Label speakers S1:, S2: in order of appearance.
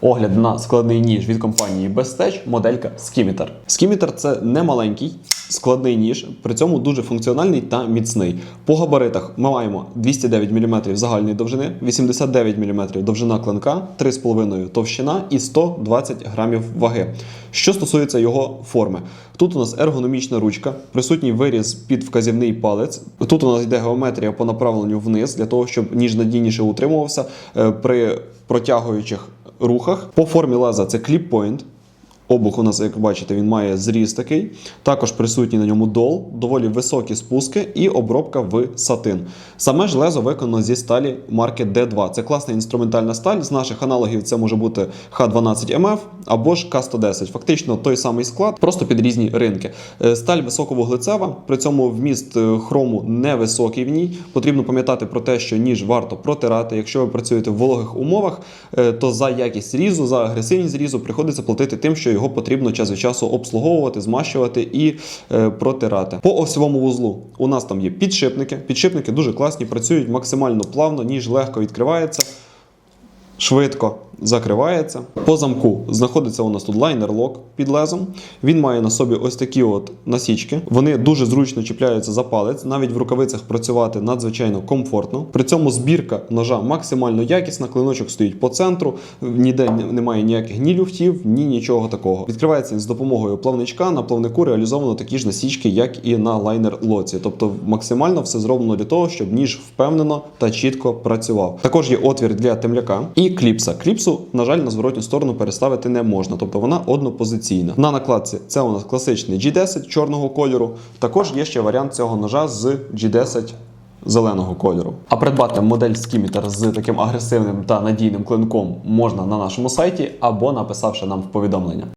S1: Огляд на складний ніж від компанії Bestech, моделька Skimitar. Skimitar – це не маленький складний ніж, при цьому дуже функціональний та міцний. По габаритах ми маємо 209 мм загальної довжини, 89 мм довжина клинка, 3,5 товщина і 120 грамів ваги. Що стосується його форми, тут у нас ергономічна ручка, присутній виріз під вказівний палець. Тут у нас йде геометрія по направленню вниз для того, щоб ніж надійніше утримувався е, при протягуючих рухах. По формі лаза це кліп-пойнт. Обух у нас, як бачите, він має зріз такий. Також присутній на ньому дол, доволі високі спуски і обробка в сатин. Саме ж лезо виконано зі сталі марки D2. Це класна інструментальна сталь. З наших аналогів це може бути Х12МФ або ж К110. Фактично той самий склад, просто під різні ринки. Е, Сталь високовуглецева, при цьому вміст е, хрому невисокий в ній. Потрібно пам'ятати про те, що ніж варто протирати. Якщо ви працюєте в вологих умовах, е, то за якість різу, за агресивність різу приходиться платити тим, що його потрібно час від часу обслуговувати, змащувати і е, протирати. По осьовому вузлу у нас там є підшипники. Підшипники дуже класні, працюють максимально плавно, ніж легко відкривається. Швидко закривається. По замку знаходиться у нас тут лайнер-лок під лезом. Він має на собі ось такі от насічки. Вони дуже зручно чіпляються за палець. Навіть в рукавицях працювати надзвичайно комфортно. При цьому збірка ножа максимально якісна. Клиночок стоїть по центру, ніде немає ніяких ні люфтів, ні нічого такого. Відкривається він з допомогою плавничка. На плавнику реалізовано такі ж насічки, як і на лайнер-лоці. Тобто максимально все зроблено для того, щоб ніж впевнено та чітко працював. Також є отвір для темляка і кліпса. Кліпсу, на жаль, на зворотню сторону переставити не можна, тобто вона однопозиційна. На накладці це у нас класичний G10 чорного кольору. Також є ще варіант цього ножа з G10 зеленого кольору. А придбати модель скімітер з таким агресивним та надійним клинком можна на нашому сайті або написавши нам в повідомлення.